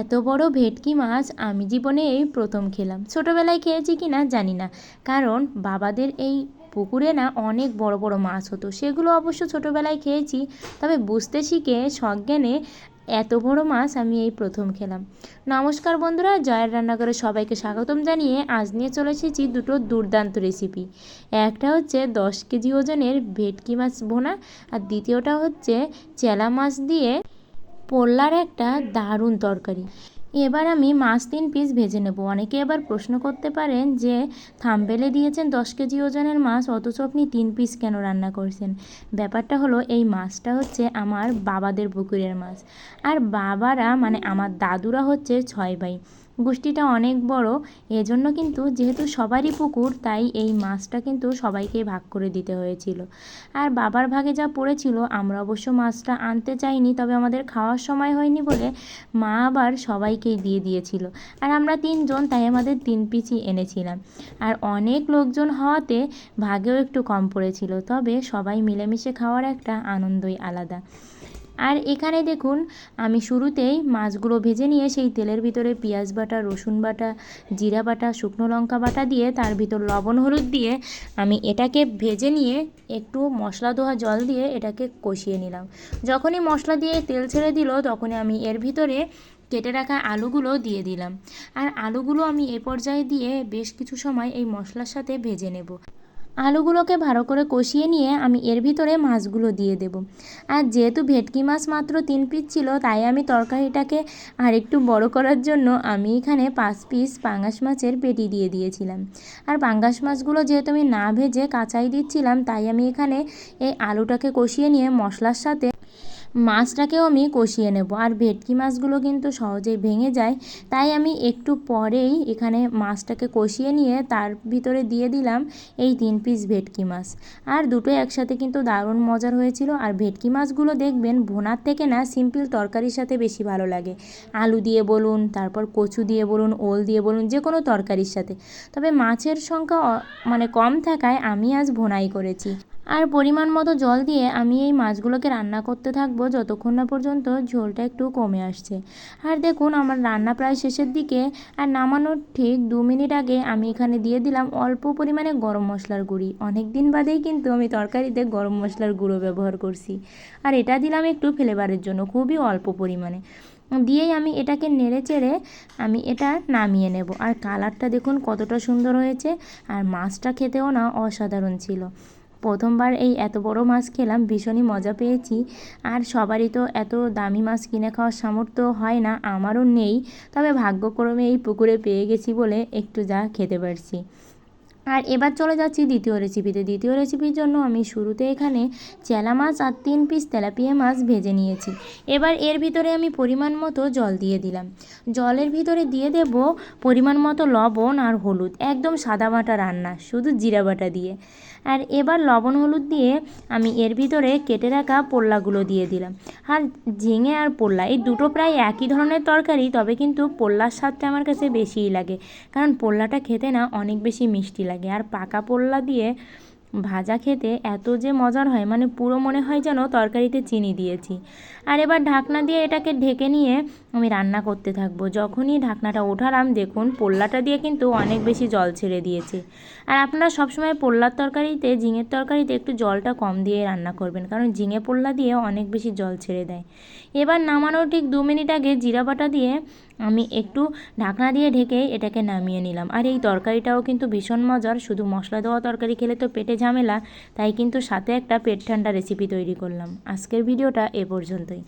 এত বড় ভেটকি মাছ আমি জীবনে এই প্রথম খেলাম। ছোটোবেলায় খেয়েছি কি না জানি না। কারণ বাবাদের এই পুকুরে না অনেক বড় বড় মাছ হতো। সেগুলো অবশ্য ছোটোবেলায় খেয়েছি, তবে বুঝতে শিখে সজ্ঞানে এত বড় মাছ আমি এই প্রথম খেলাম। নমস্কার বন্ধুরা, জয়ের রান্নাঘরে সবাইকে স্বাগতম জানিয়ে আজ নিয়ে চলে এসেছি দুটো দুর্দান্ত রেসিপি একটা হচ্ছে দশ কেজি ওজনের ভেটকি মাছ ভোনা, আর দ্বিতীয়টা হচ্ছে চেলা মাছ দিয়ে পোল্লার একটা দারুণ তরকারি। এবার আমি মাছ তিন পিস ভেজে নেব। অনেকে এবার প্রশ্ন করতে পারেন যে, থামবেলে দিয়েছেন দশ কেজি ওজনের মাছ, অথচ আপনি তিন পিস কেন রান্না করছেন? ব্যাপারটা হলো, এই মাছটা হচ্ছে আমার বাবাদের পুকুরের মাছ। আর বাবারা মানে আমার দাদুরা হচ্ছে ছয় ভাই। গোষ্ঠীটা অনেক বড়, এজন্য কিন্তু যেহেতু সবারই পুকুর, তাই এই মাছটা কিন্তু সবাইকে ভাগ করে দিতে হয়েছিল। আর বাবার ভাগে যা পড়েছিল, আমরা অবশ্য মাছটা আনতে চাইনি, তবে আমাদের খাওয়ার সময় হয়নি বলে মা আবার সবাইকেই দিয়ে দিয়েছিল। আর আমরা তিনজন, তাই আমাদের তিন পিসই এনেছিলাম। আর অনেক লোকজন হওয়াতে ভাগেও একটু কম পড়েছিল, তবে সবাই মিলেমিশে খাওয়ার একটা আনন্দই আলাদা। আর এখানে দেখুন, আমি শুরুতেই মাছগুলো ভেজে নিয়ে সেই তেলের ভিতরে পেঁয়াজ বাটা, রসুন বাটা, জিরা বাটা, শুকনো লঙ্কা বাটা দিয়ে তার ভিতর লবণ হলুদ দিয়ে আমি এটাকে ভেজে নিয়ে একটু মশলা দোয়া জল দিয়ে এটাকে কষিয়ে নিলাম। যখনই মশলা দিয়ে তেল ছেড়ে দিল, তখনই আমি এর ভিতরে কেটে রাখা আলুগুলো দিয়ে দিলাম। আর আলুগুলো আমি এ পর্যায়ে দিয়ে বেশ কিছু সময় এই মশলার সাথে ভেজে নেব। আলুগুলোকে ভালো করে কষিয়ে নিয়ে আমি এর ভিতরে মাছগুলো দিয়ে দেব। আর যেহেতু ভেটকি মাছ মাত্র তিন পিস ছিল, তাই আমি তরকারিটাকে আর একটু বড় করার জন্য আমি এখানে পাঁচ পিস পাঙ্গাস মাছের পেটি দিয়ে দিয়েছিলাম। আর পাঙ্গাস মাছগুলো যেহেতু আমি না ভেজে কাঁচাই দিচ্ছিলাম, তাই আমি এখানে এই আলুটাকে কষিয়ে নিয়ে মশলার সাথে মাছটাকেও আমি কষিয়ে নেব। আর ভেটকি মাছগুলো কিন্তু সহজেই ভেঙে যায়, তাই আমি একটু পরেই এখানে মাছটাকে কষিয়ে নিয়ে তার ভিতরে দিয়ে দিলাম এই তিন পিস ভেটকি মাছ। আর দুটো একসাথে কিন্তু দারুণ মজার হয়েছিল। আর ভেটকি মাছগুলো দেখবেন ভোনার থেকে না সিম্পল তরকারির সাথে বেশি ভালো লাগে। আলু দিয়ে বলুন, তারপর কচু দিয়ে বলুন, ওল দিয়ে বলুন, যে কোনো তরকারির সাথে। তবে মাছের সংখ্যা মানে কম থাকায় আমি আজ ভোনাই করেছি। আর পরিমাণ মতো জল দিয়ে আমি এই মাছগুলোকে রান্না করতে থাকব যতক্ষণ না পর্যন্ত ঝোলটা একটু কমে আসছে। আর দেখুন, আমার রান্না প্রায় শেষের দিকে আর নামানোর ঠিক দু মিনিট আগে আমি এখানে দিয়ে দিলাম অল্প পরিমাণে গরম মশলার গুঁড়ি। অনেক দিন বাদেই কিন্তু আমি তরকারিতে গরম মশলার গুঁড়ো ব্যবহার করছি। আর এটা দিলাম একটু ফ্লেভারের জন্য, খুবই অল্প পরিমাণে। দিয়েই আমি এটাকে নেড়ে চেড়ে আমি এটা নামিয়ে নেব। আর কালারটা দেখুন কতটা সুন্দর হয়েছে। আর মাছটা খেতেও না অসাধারণ ছিল। প্রথমবার এই এত বড় মাছ খেলাম, ভীষণই মজা পেয়েছি। আর সবারই তো এত দামি মাছ কিনে খাওয়ার সামর্থ্য হয় না, আমারও নেই। তবে ভাগ্যক্রমে এই পুকুরে পেয়ে গেছি বলে একটু যা খেতে পারছি। আর এবার চলে যাচ্ছি দ্বিতীয় রেসিপিতে দ্বিতীয় রেসিপির জন্য আমি শুরুতে এখানে চেলা মাছ আর তিন পিস তেলাপিয়া মাছ ভেজে নিয়েছি। এবার এর ভিতরে আমি পরিমাণ মতো জল দিয়ে দিলাম। জলের ভিতরে দিয়ে দেব পরিমাণ মতো লবণ আর হলুদ, একদম সাদা বাটা রান্না, শুধু জিরা বাটা দিয়ে। আর এবার লবণ হলুদ দিয়ে আমি এর ভিতরে কেটে রাখা পোল্লাগুলো দিয়ে দিলাম। আর ঝিঙে আর পোল্লা, এই দুটো প্রায় একই ধরনের তরকারি, তবে কিন্তু পোল্লার স্বাদটা আমার কাছে বেশিই লাগে। কারণ পোল্লাটা খেতে না অনেক বেশি মিষ্টি লাগে। আর পাকা পোল্লা দিয়ে ভাজা খেতে এত যে মজার হয় মানে পুরো মনে হয় যেন তরকারিতে চিনি দিয়েছি। আর এবার ঢাকনা দিয়ে এটাকে ঢেকে নিয়ে আমি রান্না করতে থাকব। যখনই ঢাকনাটা ওঠালাম, দেখুন পোল্লাটা দিয়ে কিন্তু অনেক বেশি জল ছেড়ে দিয়েছে। আর আপনারা সবসময় পোল্লার তরকারিতে, ঝিঙের তরকারিতে একটু জলটা কম দিয়ে রান্না করবেন, কারণ ঝিঙে পোল্লা দিয়ে অনেক বেশি জল ছেড়ে দেয়। এবার নামানোর ঠিক দু মিনিট আগে জিরা বাটা দিয়ে আমি একটু ঢাকনা দিয়ে ঢেকে এটাকে নামিয়ে নিলাম। আর এই তরকারিটাও কিন্তু ভীষণ মজার, শুধু মশলা দেওয়া তরকারি খেলে তো পেটে ঝামেলা তাই কিন্তু সাথে একটা পেট ঠান্ডা রেসিপি তৈরি করলাম। আজকের ভিডিওটা এ পর্যন্তই।